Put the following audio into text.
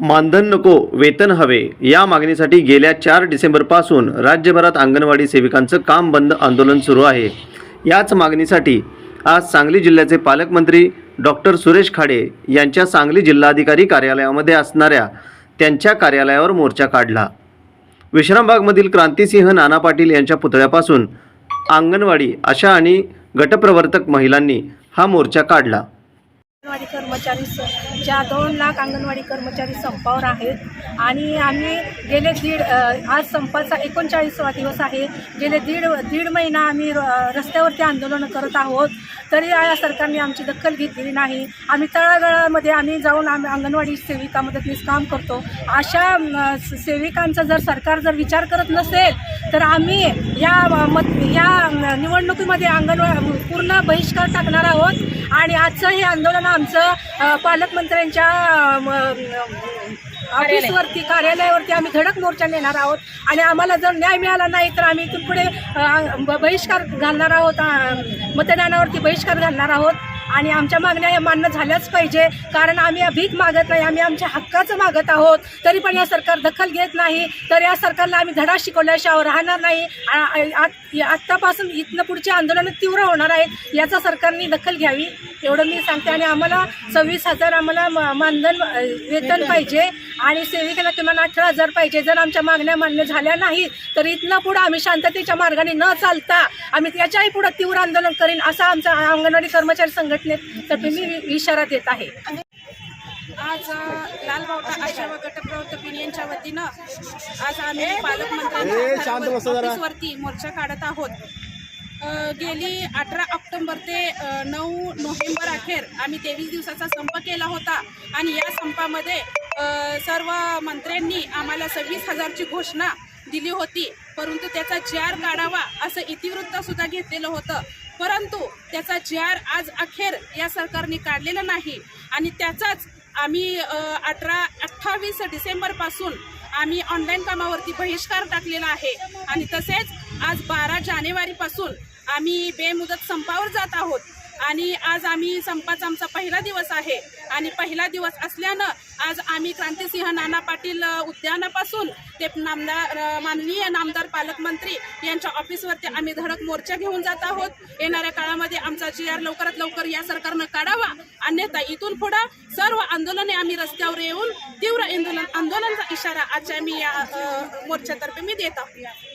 मानधन नको वेतन हवे. या मागणीसाठी गेल्या चार डिसेंबरपासून राज्यभरात अंगणवाडी सेविकांचं काम बंद आंदोलन सुरू आहे. याच मागणीसाठी आज सांगली जिल्ह्याचे पालकमंत्री डॉक्टर सुरेश खाडे यांच्या सांगली जिल्हाधिकारी कार्यालयामध्ये असणाऱ्या त्यांच्या कार्यालयावर मोर्चा काढला. विश्रामबागमधील क्रांतिसिंह नाना पाटील यांच्या पुतळ्यापासून अंगणवाडी आशा आणि गटप्रवर्तक महिलांनी हा मोर्चा काढला. अंगणवाडी कर्मचारी स- ज्या दोन लाख अंगणवाडी कर्मचारी संपावर आहेत. आणि आम्ही गेले दीड आज संपाचा एकोणचाळीसवा दिवस आहे. गेले दीड दीड महिना आम्ही र- रस्त्यावरती आंदोलनं करत आहोत. तरी या सरकारने आमची दखल घेतलेली नाही. आम्ही तळागाळामध्ये आम्ही जाऊन आम्ही अंगणवाडी सेविका मदतनीस काम करतो. अशा सेविकांचा जर सरकार जर विचार करत नसेल तर आम्ही या मत या निवडणुकीमध्ये अंगणवाडी पूर्ण बहिष्कार टाकणार आहोत. आणि आजचं हे आंदोलन आमचं पालकमंत्र्यांच्या ऑफिसवरती कार्यालयावरती आम्ही धडक मोर्चा नेणार आहोत. आणि आम्हाला जर न्याय मिळाला नाही तर आम्ही इथून पुढे बहिष्कार घालणार आहोत. मतदानावरती बहिष्कार घालणार आहोत. आणि आमच्या मागण्या या मान्य झाल्याच पाहिजे. कारण आम्ही भीक मागत नाही आम्ही आमच्या हक्काचं मागत आहोत. तरी पण या सरकार दखल घेत नाही. तर या सरकारला आम्ही धडा शिकवल्याशिवाय राहणार नाही. आ- आत्तापासून इथनं पुढचे आंदोलनं तीव्र होणार आहेत. याचा सरकारने दखल घ्यावी. एवढं मी सांगते आणि आम्हाला सव्वीस हजार आम्हाला मानधन वेतन पाहिजे आणि सेविकेला किमान अठरा हजार पाहिजे. जर आमच्या मागण्या मान्य झाल्या नाही तर इथनं पुढं आम्ही शांततेच्या मार्गाने न चालता आम्ही त्याच्याही पुढं तीव्र आंदोलन करीन असा आमचा अंगणवाडी कर्मचारी संघटनेतर्फे मी इशारा देत आहे. आज लालबावटा आशा व गटप्रवर्तक यांच्या वतीनं आज आम्ही पालकमंत्र्यांच्या ऑफिसवरती मोर्चा काढत आहोत. गेली अठरा ऑक्टोबर ते नऊ नोव्हेंबर अखेर आम्ही तेवीस दिवसाचा संप केला होता. आणि या संपामध्ये सर्व मंत्र्यांनी आम्हाला सव्वीस हजारची घोषणा दिली होती. परंतु त्याचा जार काढावा असं इतिवृत्तसुद्धा घेतलेलं होतं. परंतु त्याचा जार आज अखेर या सरकारने काढलेला नाही. आणि त्याचाच आम्ही अठरा अठ्ठावीस डिसेंबरपासून आम्ही ऑनलाईन कामावरती बहिष्कार टाकलेला आहे. आणि तसेच आज बारा जानेवारीपासून आम्ही बेमुदत संपावर जात आहोत. आणि आज आम्ही संपाचा आमचा पहिला दिवस आहे. आणि पहिला दिवस असल्यानं आज आम्ही क्रांतिसिंह नाना पाटील उद्यानापासून ते नामदार माननीय नामदार पालकमंत्री यांच्या ऑफिसवरती आम्ही धडक मोर्चा घेऊन जात आहोत. येणाऱ्या काळामध्ये आमचा जी आर लवकरात लवकर या सरकारनं काढावा. अन्यथा इथून पुढं सर्व आंदोलने आम्ही रस्त्यावर येऊन तीव्र आंदोलन आंदोलनाचा इशारा आजच्या मी या मोर्चातर्फे मी देत आहोत.